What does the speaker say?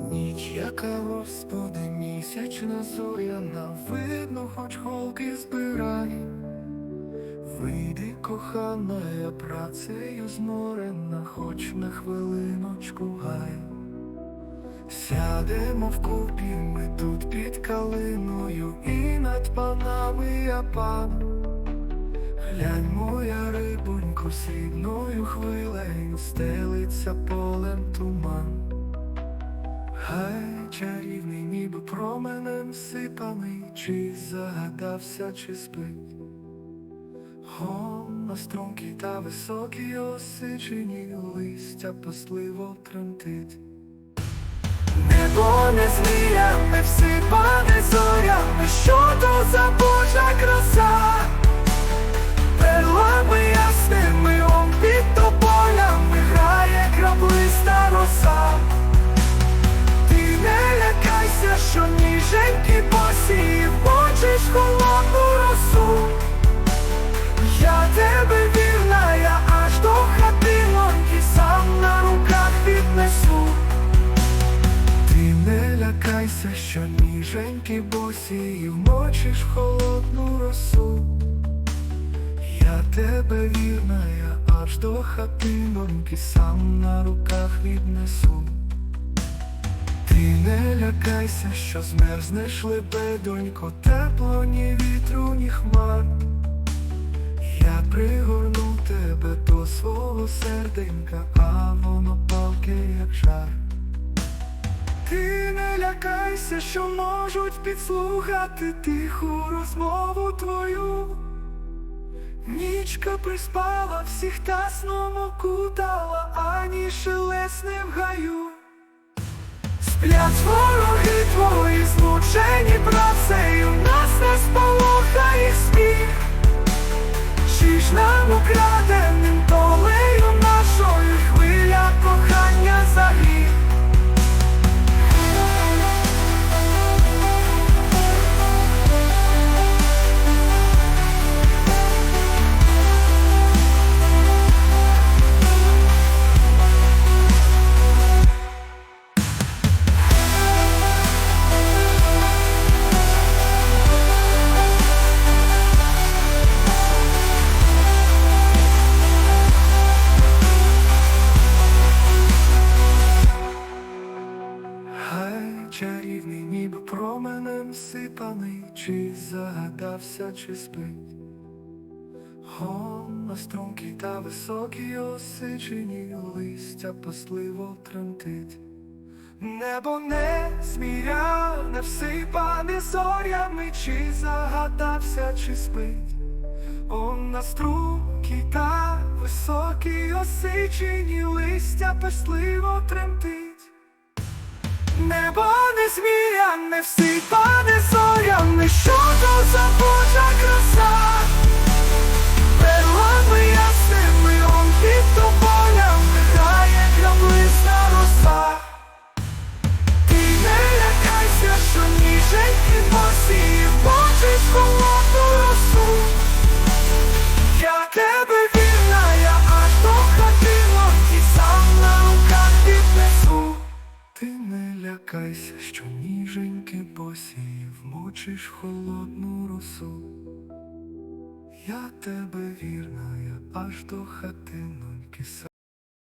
Ніч, яка господи, місячна зоряна, видно, хоч холки збирай. Вийди, кохана, я працею зморена, хоч на хвилиночку гай. Сядемо вкупі, ми тут під калиною, і над панами я пан. Глянь, моя рибонько, срібною хвилею стелиться полем туман. Гай чарівний, ніби променем сипаний, чи загадався, чи спить. Гон на струнки та високі осичені листя пасливо тремтить. Небо не звіями, всипане зорями, ніженькі босі вмочиш в холодну росу. Я тебе вірна, я аж до хатиноньки сам на руках віднесу. Ти не лякайся, що змерзнеш лебедонько, тепло ні вітру, ні хмар. Я пригорну тебе до свого серденька, а воно палке, як жар. Ти не лякайся, що можуть підслухати тиху розмову твою. Нічка приспала, всіх та сном окутала, ані шелесне в гаю. Сплять вороги твої, змучені працею, чи загадався, чи спить. Гон на струнки та високі осичені листя пасливо тремтить. Небо не сміряне, всипане зорями, чи загадався, чи спить. Он на струнки та високі осичені листя пасливо тремтить. Небо не зміяне, всипане не що то за не лякайся, що ніженьки босі вмочиш холодну росу. Я тебе вірна, я аж до хатиноньки.